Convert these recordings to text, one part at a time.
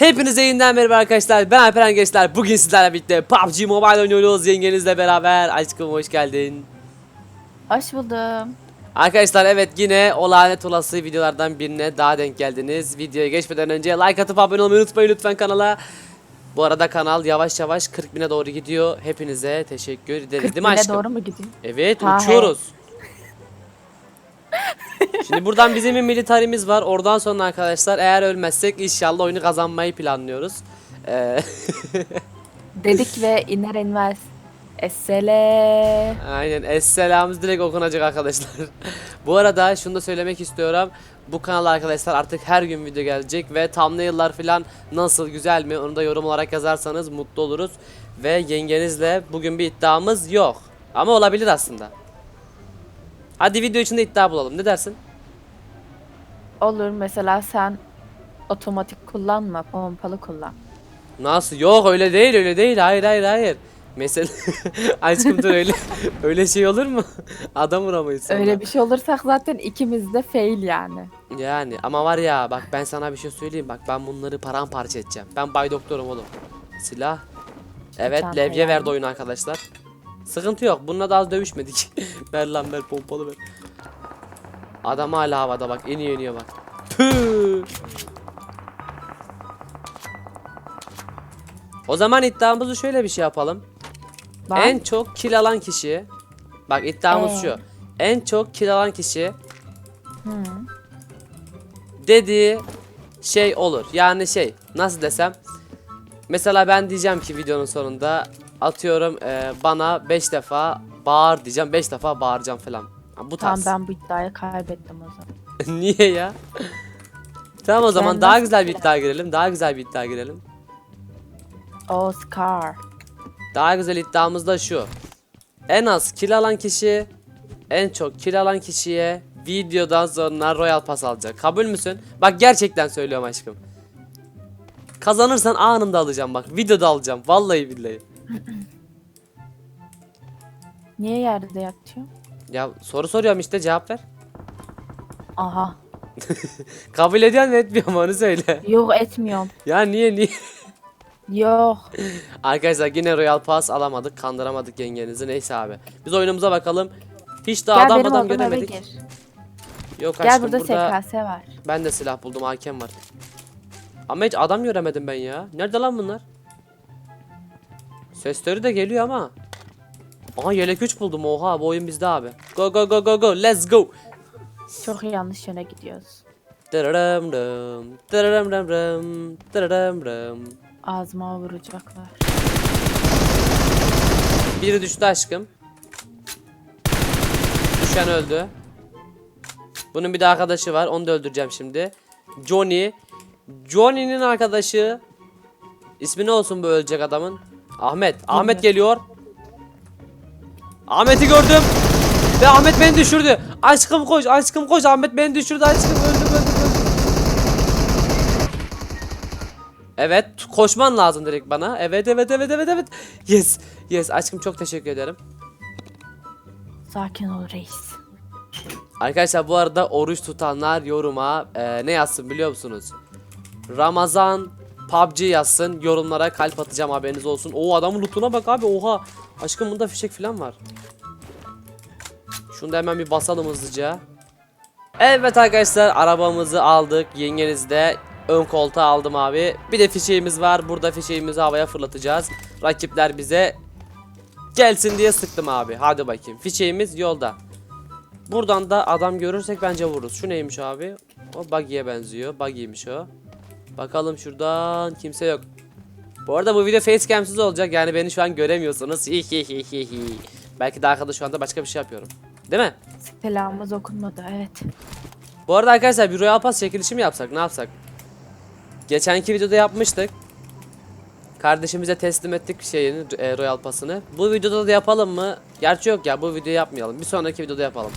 Hepinize yeniden merhaba arkadaşlar. Ben Alperen Gençler. Bugün sizlerle birlikte PUBG Mobile oynuyoruz yengenizle beraber. Aşkım hoş geldin. Hoş buldum. Arkadaşlar evet yine o lanet olası videolardan birine daha denk geldiniz. Videoya geçmeden önce like atıp abone olmayı unutmayın lütfen kanala. Bu arada kanal yavaş yavaş 40 bine doğru gidiyor. Hepinize teşekkür ederiz 40 değil mi bine aşkım? doğru mu gidiyor? Evet Ha, uçuyoruz. Şimdi buradan bizim bir militarimiz var. Oradan sonra arkadaşlar eğer ölmezsek inşallah oyunu kazanmayı planlıyoruz. Ee, Dedik ve iner inmez. Essele. Aynen. Esselamız direkt okunacak arkadaşlar. Bu arada şunu da söylemek istiyorum. Bu kanal arkadaşlar artık her gün video gelecek ve thumbnail'lar falan nasıl güzel mi onu da yorum olarak yazarsanız mutlu oluruz. Ve yengenizle bugün bir iddiamız yok. Ama olabilir aslında. Hadi video içinde iddia bulalım. Ne dersin? Olur mesela sen otomatik kullanma, pompalı kullan. Nasıl? Yok öyle değil öyle değil. Hayır hayır hayır. Mesela aşkım dur öyle öyle şey olur mu? Adam vuramayız sonra. Öyle bir şey olursak zaten ikimiz de fail yani. Yani ama var ya bak ben sana bir şey söyleyeyim bak ben bunları paramparça edeceğim. Ben bay doktorum oğlum. Silah. Evet Çanta levye yani. verdi oyun arkadaşlar. Sıkıntı yok. Bununla da az dövüşmedik. ver lan ver pompalı ver. Adam hala havada bak iniyor iniyor bak. Tüh. O zaman iddiamızı şöyle bir şey yapalım. Bak, En çok kill alan kişi. Bak iddiamız Ee? şu. En çok kill alan kişi Hı. dediği şey olur. Yani şey nasıl desem mesela ben diyeceğim ki videonun sonunda atıyorum e, bana 5 defa bağır diyeceğim 5 defa bağıracağım falan. Ha, Bu Tamam tarz. ben bu iddiayı kaybettim o zaman. Niye ya? tamam o zaman Ben daha nasıl güzel bir iddia girelim. Daha güzel bir iddia girelim. Oscar. Daha güzel iddiamız da şu. En az kill alan kişi en çok kill alan kişiye videodan sonra Royal Pass alacak. Kabul müsün? Bak gerçekten söylüyorum aşkım. Kazanırsan anında alacağım bak. Videoda alacağım. Vallahi billahi. Niye yerde yatıyor? Ya soru soruyorum işte cevap ver. Aha. Kabul ediyor mu etmiyor mu onu söyle. Yok etmiyorum. ya niye niye? Yok. Arkadaşlar yine Royal Pass alamadık. Kandıramadık yengenizi. Neyse abi. Biz oyunumuza bakalım. Hiç daha Gel adam benim adam olduğum eve göremedik. gir. Yok Gel aşkım burada, burada SKS var. Ben de silah buldum hakem var. Ama hiç adam göremedim ben ya. Nerede lan bunlar? Sesleri de geliyor ama. Aha yelek 3 buldum oha bu oyun bizde abi. Go go go go go let's go. Çok yanlış yöne gidiyoruz. Dırırım dım, dırırım dım dım, dırırım dım. Ağzıma vuracaklar. Biri düştü aşkım. Düşen öldü. Bunun bir de arkadaşı var. Onu da öldüreceğim şimdi. Johnny. Johnny'nin arkadaşı. İsmi ne olsun bu ölecek adamın? Ahmet. Ahmet geliyor. Ahmet'i gördüm. Ve Ahmet beni düşürdü. Aşkım koş, aşkım koş. Ahmet beni düşürdü. Aşkım öldüm, öldüm, öldüm. Evet, koşman lazım direkt bana. Evet, evet, evet, evet, evet. Yes, yes. Aşkım çok teşekkür ederim. Sakin ol reis. Arkadaşlar bu arada oruç tutanlar yoruma e, ne yazsın biliyor musunuz? Ramazan PUBG yazsın yorumlara kalp atacağım haberiniz olsun. O adamın lootuna bak abi oha. Aşkım bunda fişek falan var. Şunu da hemen bir basalım hızlıca. Evet arkadaşlar arabamızı aldık. Yengeniz de ön koltuğa aldım abi. Bir de fişeğimiz var. Burada fişeğimizi havaya fırlatacağız. Rakipler bize gelsin diye sıktım abi. Hadi bakayım. Fişeğimiz yolda. Buradan da adam görürsek bence vururuz. Şu neymiş abi? O buggy'ye benziyor. Buggy'ymiş o. Bakalım şuradan kimse yok. Bu arada bu video facecam'siz olacak. Yani beni şu an göremiyorsunuz. Belki de arkada şu anda başka bir şey yapıyorum. Değil mi? Selamımız okunmadı evet. Bu arada arkadaşlar bir Royal Pass çekilişi mi yapsak? Ne yapsak? Geçenki videoda yapmıştık. Kardeşimize teslim ettik şeyini, e, Royal Pass'ını. Bu videoda da yapalım mı? Gerçi yok ya bu videoyu yapmayalım. Bir sonraki videoda yapalım.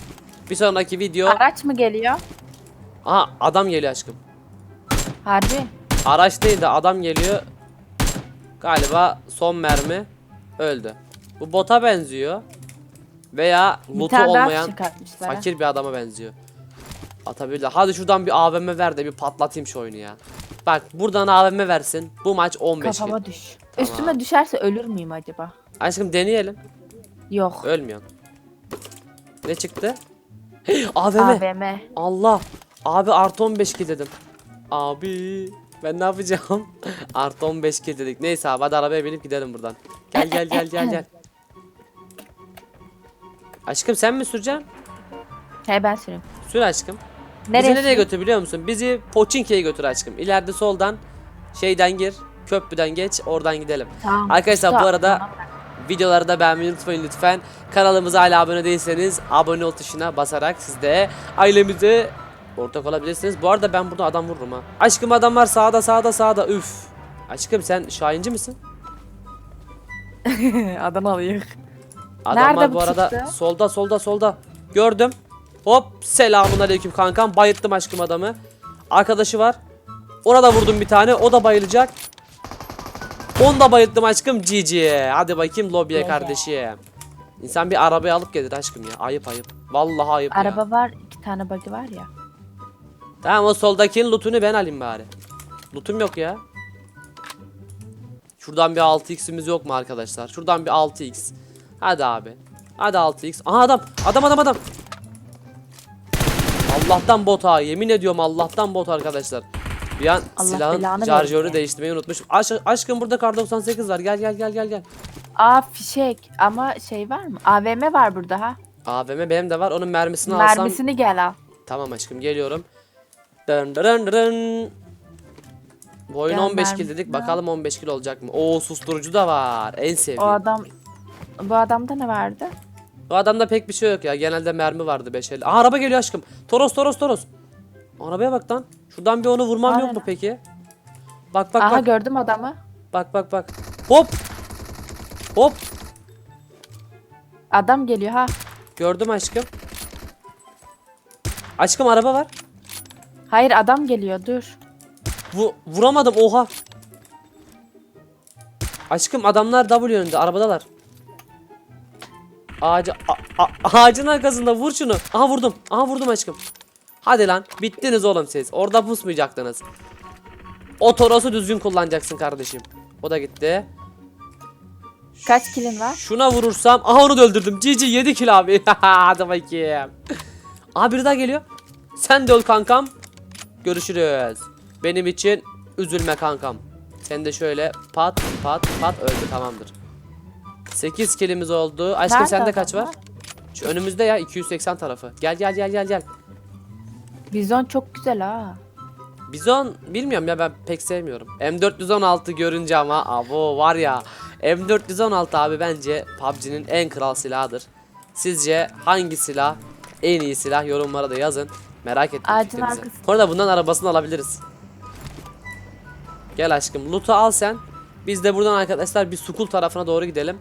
Bir sonraki video... Araç mı geliyor? Aha adam geliyor aşkım. Harbi. Araç değil de adam geliyor. Galiba son mermi öldü. Bu bota benziyor. Veya loot'u olmayan fakir bir adama benziyor. Atabilirler. Hadi şuradan bir AVM ver de bir patlatayım şu oyunu ya. Bak buradan AVM versin. Bu maç 15 kill. Kafama düş. Üstüme düşerse ölür müyüm acaba? Aşkım deneyelim. Yok. Ölmüyorsun. Ne çıktı? Hey, AVM. AVM. Allah. Abi artı 15 kill dedim. Abi ben ne yapacağım? artı 15 kill dedik. Neyse abi hadi arabaya binip gidelim buradan. Gel gel gel gel gel. Aşkım sen mi süreceksin? He ben süreyim. Sür aşkım. Nereye? Bizi nereye götür biliyor musun? Bizi Poçinki'ye götür aşkım. İleride soldan şeyden gir. Köprüden geç. Oradan gidelim. Tamam. Arkadaşlar bu arada tamam. videoları da beğenmeyi unutmayın lütfen. Kanalımıza hala abone değilseniz abone ol tuşuna basarak siz de ailemize ortak olabilirsiniz. Bu arada ben burada adam vururum ha. Aşkım adam var sağda sağda sağda. Üf. Aşkım sen Şahinci misin? Adam alıyor. Adam Nerede var bu bu arada çıktı? solda solda solda. Gördüm. Hop selamun aleyküm kankam. Bayılttım aşkım adamı. Arkadaşı var. Ona da vurdum bir tane. O da bayılacak. Onu da bayılttım aşkım. GG. Hadi bakayım lobiye GG. kardeşim. İnsan bir arabayı alıp gelir aşkım ya. Ayıp ayıp. Vallahi ayıp ya. Araba var. iki tane bug'i var ya. Tamam o soldakinin lootunu ben alayım bari. Lootum yok ya. Şuradan bir 6x'imiz yok mu arkadaşlar? Şuradan bir 6x. Hadi abi. Hadi 6x. Aha adam. Adam adam adam. Allah'tan bot ha. Yemin ediyorum Allah'tan bot arkadaşlar. Bir an Allah silahın şarjörü değiştirmeyi unutmuşum. Aş aşkım burada kar 98 var. Gel gel gel gel gel. Aa fişek ama şey var mı? AVM var burada ha. AVM benim de var. Onun mermisini alsam. Mermisini gel al. Tamam aşkım geliyorum. Dın dın dın. Bu oyun Gel 15 kill dedik. Bakalım 15 kill olacak mı? Oo susturucu da var. En O sevdiğim. adam bu adamda ne vardı? Bu adamda pek bir şey yok ya. Genelde mermi vardı 5 el. Aa araba geliyor aşkım. Toros Toros Toros. Arabaya bak lan. Şuradan bir onu vurmam Aynen. yok mu peki? Bak bak Aha bak. gördüm adamı. Bak bak bak. Hop. Hop. Adam geliyor ha. Gördüm aşkım. Aşkım araba var. Hayır adam geliyor dur. Vu- vuramadım oha. Aşkım adamlar W yönünde arabadalar. Ağacı ağacın arkasında vur şunu. Aha vurdum. Aha vurdum aşkım. Hadi lan bittiniz oğlum siz. Orada pusmayacaktınız. O torosu düzgün kullanacaksın kardeşim. O da gitti. Kaç kilin var? Şuna vurursam aha onu da öldürdüm. GG 7 kill abi. Hadi bakayım. Aha biri daha geliyor. Sen de öl kankam. Görüşürüz. Benim için üzülme kankam. Sen de şöyle pat pat pat öldü tamamdır. 8 killimiz oldu. Aşkım Nerede sende kaç var? adamlar? Şu önümüzde ya 280 tarafı. Gel gel gel gel gel. Bizon çok güzel ha. Bizon bilmiyorum ya ben pek sevmiyorum. M416 görünce ama abo var ya. M416 abi bence PUBG'nin en kral silahıdır. Sizce hangi silah en iyi silah yorumlara da yazın. Merak ettim Ağacın fikrinizi. arkası. Orada bundan arabasını alabiliriz. Gel aşkım loot'u al sen. Biz de buradan arkadaşlar bir Sukul tarafına doğru gidelim.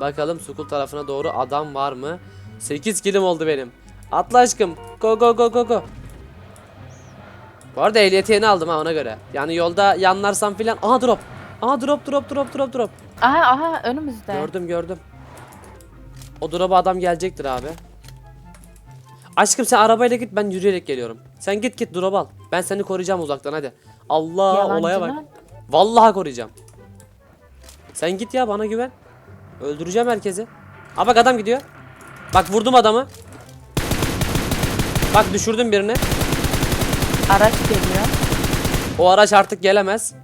Bakalım Sukul tarafına doğru adam var mı? 8 kilim oldu benim. Atla aşkım. Go go go go go. Bu arada ehliyeti yeni aldım ha ona göre. Yani yolda yanlarsam filan. Aha drop. Aha drop drop drop drop drop. Aha aha önümüzde. Gördüm gördüm. O drop'a adam gelecektir abi. Aşkım sen arabayla git ben yürüyerek geliyorum. Sen git git drop al. Ben seni koruyacağım uzaktan hadi. Allah Yalancı olaya bak. lan. Vallahi koruyacağım. Sen git ya bana güven. Öldüreceğim herkesi. Aa bak adam gidiyor. Bak vurdum adamı. Bak düşürdüm birini. Araç geliyor. O araç artık gelemez.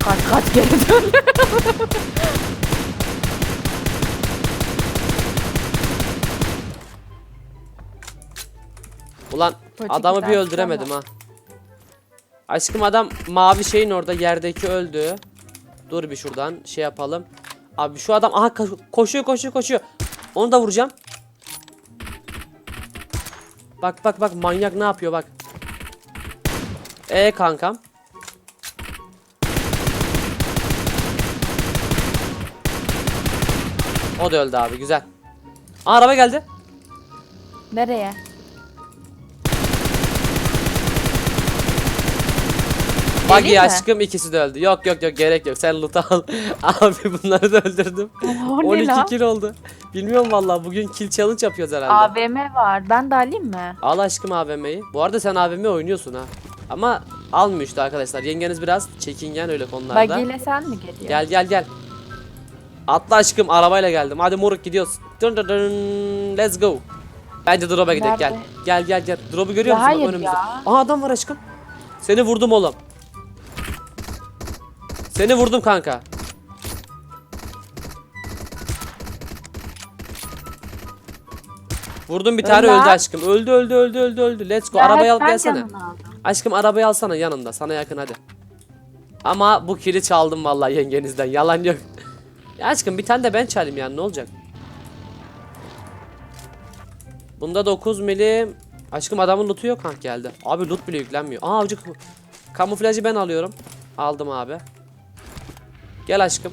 Kaç kaç geri dön. adamı bir öldüremedim ha. Aşkım adam mavi şeyin orada yerdeki öldü. Dur bir şuradan şey yapalım. Abi şu adam aha ko- koşuyor koşuyor koşuyor. Onu da vuracağım. Bak bak bak manyak ne yapıyor bak. E kankam. O da öldü abi güzel. Aa, araba geldi. Nereye? Buggy Geleyim mi? aşkım ikisi de öldü. Yok yok yok gerek yok. Sen loot al. Abi bunları da öldürdüm. O ne 12 lan? kill oldu. Bilmiyorum vallahi bugün kill challenge yapıyoruz herhalde. AVM var. Ben de alayım mı? Al aşkım AVM'yi. Bu arada sen AVM oynuyorsun ha. Ama almıyor işte arkadaşlar. Yengeniz biraz çekingen öyle konularda. Buggy ile sen mi geliyorsun? Gel gel gel. Atla aşkım arabayla geldim. Hadi moruk gidiyoruz. Dın dın dın. Let's go. Bence drop'a gidelim gel. Gel gel gel. Drop'u görüyor Ya musun? Bak hayır önümüzde. ya. Aha adam var aşkım. Seni vurdum oğlum. Seni vurdum kanka. Vurdum bir tane öldü aşkım. Öldü öldü öldü öldü öldü. Let's go. Ya Arabayı ben gelsene. Aşkım arabayı alsana yanında. Sana yakın hadi. Ama bu kili çaldım vallahi yengenizden. Yalan yok. ya aşkım bir tane de ben çalayım yani ne olacak? Bunda 9 milim. Aşkım adamın lootu yok. Hah geldi. Abi loot bile yüklenmiyor. Aa avcı kamuflajı ben alıyorum. Aldım abi. Gel aşkım.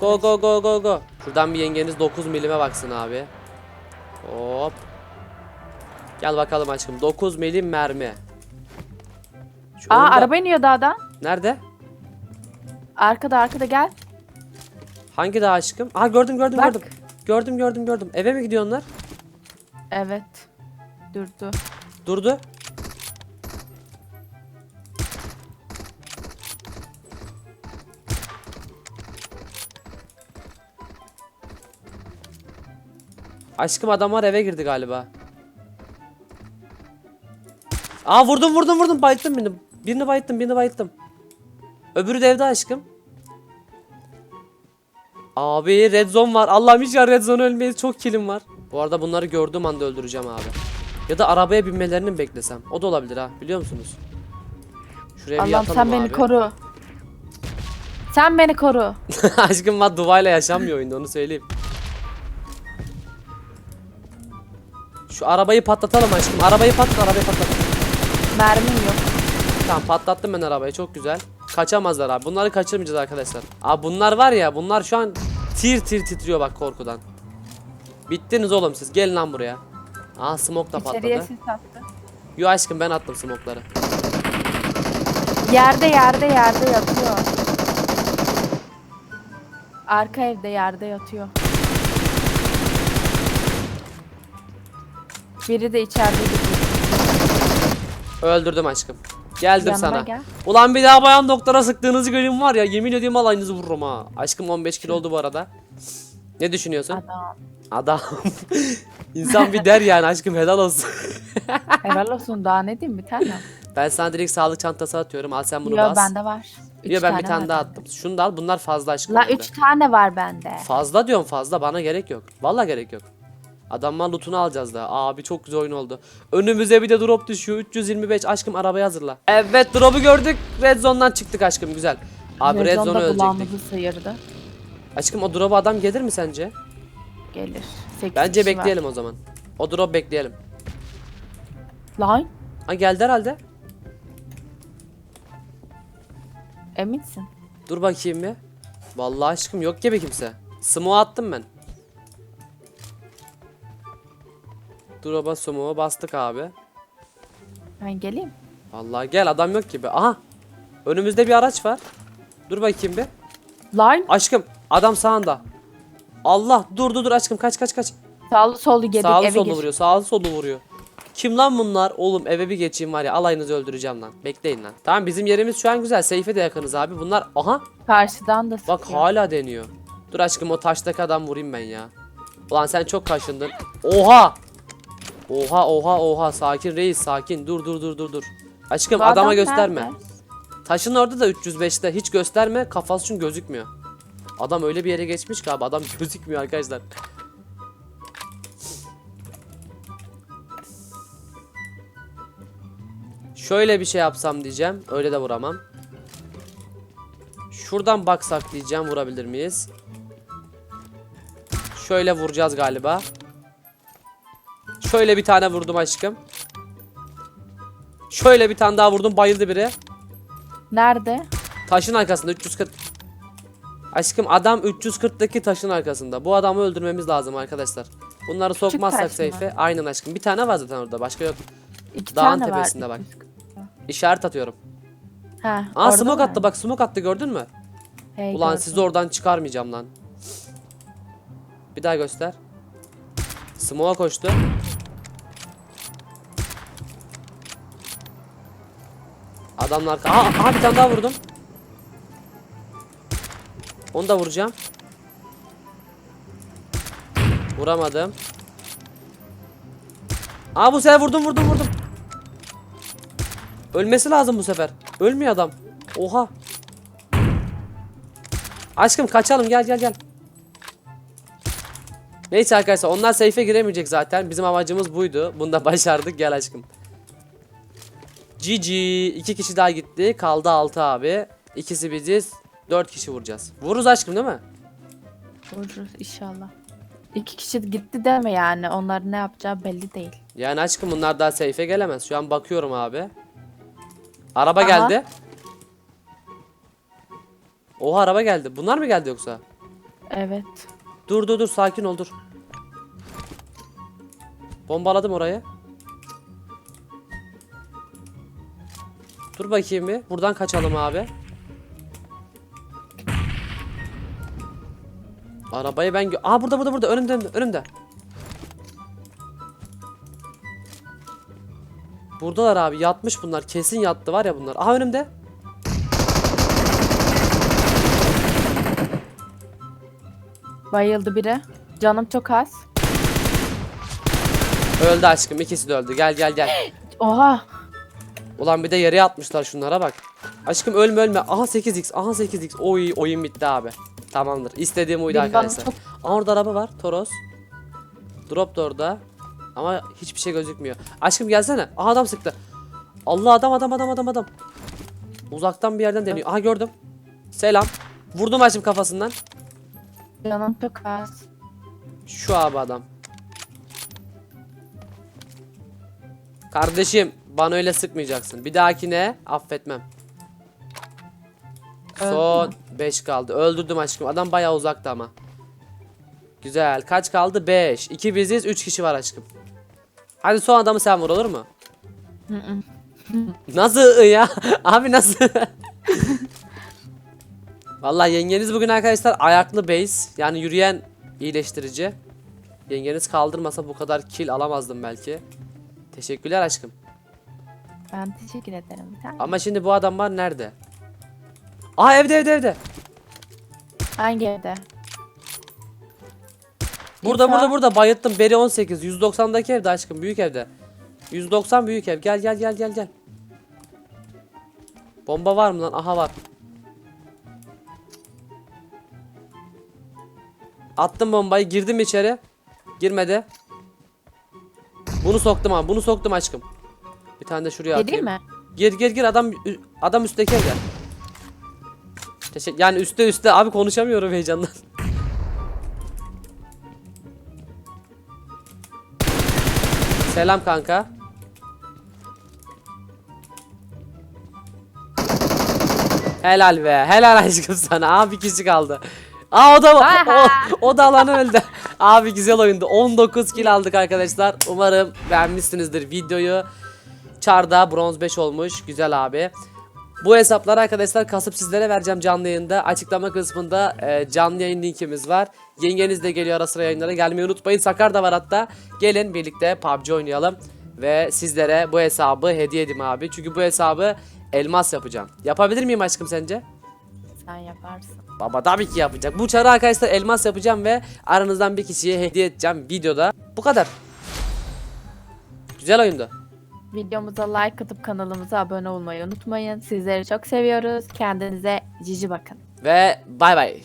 Go go go go go. Şuradan bir yengeniz 9 milime baksın abi. Hop. Gel bakalım aşkım. 9 milim mermi. Şu Aa önde- araba iniyor dağdan. Nerede? Arkada arkada gel. Hangi dağ aşkım? Aa gördüm gördüm Bak. gördüm. Gördüm gördüm gördüm. Eve mi gidiyor onlar? Evet. Durdu. Durdu. Aşkım adamlar eve girdi galiba. Aa vurdum vurdum vurdum bayılttım birini. Birini bayılttım birini bayılttım. Öbürü de evde aşkım. Abi red zone var. Allah'ım inşallah red zone ölmeyiz. Çok kilim var. Bu arada bunları gördüğüm anda öldüreceğim abi. Ya da arabaya binmelerini mi beklesem? O da olabilir ha. Biliyor musunuz? Şuraya bir Allah'ım yatalım sen beni abi. koru. Sen beni koru. Aşkım var duayla yaşanmıyor oyunda onu söyleyeyim. Şu arabayı patlatalım aşkım. Arabayı patlat, arabayı patlat. Mermim yok. Tamam patlattım ben arabayı. Çok güzel. Kaçamazlar abi. Bunları kaçırmayacağız arkadaşlar. Abi bunlar var ya, bunlar şu an tir tir titriyor bak korkudan. Bittiniz oğlum siz. Gelin lan buraya. Aa smoke da İçeriye patladı. sis attı. Yo aşkım ben attım smoke'ları. Yerde yerde yerde yatıyor. Arka evde yerde yatıyor. Biri de içeride gidiyor. Öldürdüm aşkım. Geldim Yanıma sana. gel. Ulan bir daha bayan doktora sıktığınızı göreyim var ya yemin ediyorum alayınızı vururum ha. Aşkım 15 kilo oldu bu arada. Ne düşünüyorsun? Adam. Adam. İnsan bir der yani aşkım helal olsun. Helal olsun daha ne diyeyim bir tane. ben sana direkt sağlık çantası atıyorum. Al sen bunu Yo bas. bende var. Üç Yo ben bir var tane daha bende. attım. Şunu da al. Bunlar fazla aşkım. La bende. 3 tane var bende. Fazla diyorum fazla. Bana gerek yok. Vallahi gerek yok. Adamlar lootunu alacağız da. Abi çok güzel oyun oldu. Önümüze bir de drop düşüyor. 325 aşkım arabayı hazırla. Evet drop'u gördük. Red zone'dan çıktık aşkım güzel. Abi red, Rezon zone'u da ölecektik. sıyırdı. Aşkım o drop'a adam gelir mi sence? Gelir. Bence kişi var. bekleyelim o zaman. O drop bekleyelim. Lan Ha geldi herhalde. eminsin. Dur bakayım bir. Vallahi aşkım yok gibi kimse. Smoke attım ben. Drop'a smoke'a bastık abi. Ben geleyim. Vallahi gel adam yok gibi. Aha. Önümüzde bir araç var. Dur bakayım bir. Lan Aşkım adam sağında. Allah dur dur dur aşkım kaç kaç kaç. sağlı sollu geldik Sağlı eve sollu gir. vuruyor sağlı sollu vuruyor. Kim lan bunlar? Oğlum eve bir geçeyim var ya alayınızı öldüreceğim lan. Bekleyin lan. Tamam bizim yerimiz şu an güzel. Seyfe de yakınız abi. Bunlar aha Karşıdan da bak sıkıyor. hala deniyor. Dur aşkım o taştaki adam vurayım ben ya. Ulan sen çok kaşındın. Oha! Oha oha oha sakin reis sakin. Dur dur dur dur dur. Aşkım Bu adama adam gösterme. nerede? Taşın orada da 305'te hiç gösterme kafası çünkü gözükmüyor. Adam öyle bir yere geçmiş ki abi adam gözükmüyor arkadaşlar. Şöyle bir şey yapsam diyeceğim. Öyle de vuramam. Şuradan baksak diyeceğim vurabilir miyiz? Şöyle vuracağız galiba. Şöyle bir tane vurdum aşkım. Şöyle bir tane daha vurdum bayıldı biri. Nerede? Taşın arkasında 340. Aşkım adam 340'daki taşın arkasında. Bu adamı öldürmemiz lazım arkadaşlar. Bunları sokmazsak taş mı? seyfe. Aynen aşkım. Bir tane var zaten orada. Başka yok. İki Dağın tane tepesinde var. bak. İşaret atıyorum. Ha, Aa orada smoke mı? attı bak smoke attı gördün mü? Hey, Ulan gördüm. sizi oradan çıkarmayacağım lan. Bir daha göster. Smoke'a koştu. Adamlar... Aha, aha bir tane daha vurdum. Onu da vuracağım. Vuramadım. Aa bu sefer vurdum vurdum vurdum. Ölmesi lazım bu sefer. Ölmüyor adam. Oha. Aşkım kaçalım gel gel gel. Neyse arkadaşlar onlar safe'e giremeyecek zaten. Bizim amacımız buydu. Bunu da başardık. Gel aşkım. GG. iki kişi daha gitti. Kaldı 6 abi. İkisi biziz. 4 kişi vuracağız. Vururuz aşkım değil mi? Vururuz inşallah. İki kişi gitti deme yani. Onların ne yapacağı belli değil. Yani aşkım bunlar daha safe'e gelemez. Şu an bakıyorum abi. Araba Aha. geldi. Oha araba geldi. Bunlar mı geldi yoksa? Evet. Dur dur dur sakin ol dur. Bombaladım orayı. Dur bakayım bir. Buradan kaçalım abi. Arabayı ben gö- Aa burada burada burada önümde önümde, önümde. Buradalar abi yatmış bunlar kesin yattı var ya bunlar. Aha önümde. Bayıldı biri. Canım çok az. Öldü aşkım ikisi de öldü. Gel gel gel. Oha. Ulan bir de yere atmışlar şunlara bak. Aşkım ölme ölme. Aha 8x. Aha 8x. Oy oyun bitti abi. Tamamdır. İstediğim oydu Benim arkadaşlar. çok- Aha orada araba var. Toros. Drop da orada. Ama hiçbir şey gözükmüyor. Aşkım gelsene. Aha adam sıktı. Allah adam adam adam adam adam. Uzaktan bir yerden deniyor. Aha gördüm. Selam. Vurdum aşkım kafasından. Canım çok az. Şu abi adam. Kardeşim bana öyle sıkmayacaksın. Bir dahakine affetmem. Son 5 kaldı. Öldürdüm aşkım. Adam bayağı uzakta ama. Güzel. Kaç kaldı? 5. 2 biziz. 3 kişi var aşkım. Hadi son adamı sen vur olur mu? Nasıl ya? Abi nasıl? Vallahi yengeniz bugün arkadaşlar ayaklı base yani yürüyen iyileştirici. Yengeniz kaldırmasa bu kadar kill alamazdım belki. Teşekkürler aşkım. Ben teşekkür ederim. Tane. Ama şimdi bu adamlar nerede? Aa evde evde evde. Hangi evde? Burada burada burada bayıttım. Beri 18. 190'daki evde aşkım büyük evde. 190 büyük ev. Gel gel gel gel gel. Bomba var mı lan? Aha var. Attım bombayı. Girdim içeri. Girmedi. Bunu soktum abi. Bunu soktum aşkım. Bir tane de şuraya Geleyim atayım. mi? Gir gir gir adam adam üstteki evde. Teşekkür yani üstte üstte abi konuşamıyorum heyecandan. Selam kanka. Helal be. Helal aşkım sana. Abi kişi kaldı. Aa o da o, o da alanı öldü. Abi güzel oyundu. 19 kill aldık arkadaşlar. Umarım beğenmişsinizdir videoyu. Çarda bronz 5 olmuş. Güzel abi. Bu hesapları arkadaşlar kasıp sizlere vereceğim canlı yayında. Açıklama kısmında e, canlı yayın linkimiz var. Yengeniz de geliyor ara sıra yayınlara. Gelmeyi unutmayın. Sakar da var hatta. Gelin birlikte PUBG oynayalım. Ve sizlere bu hesabı hediye edeyim abi. Çünkü bu hesabı elmas yapacağım. Yapabilir miyim aşkım sence? Sen yaparsın. Baba tabii ki yapacak. Bu çarı arkadaşlar elmas yapacağım ve aranızdan bir kişiye hediye edeceğim videoda. Bu kadar. Güzel oyundu. Videomuza like atıp kanalımıza abone olmayı unutmayın. Sizleri çok seviyoruz. Kendinize cici bakın. Ve bay bay.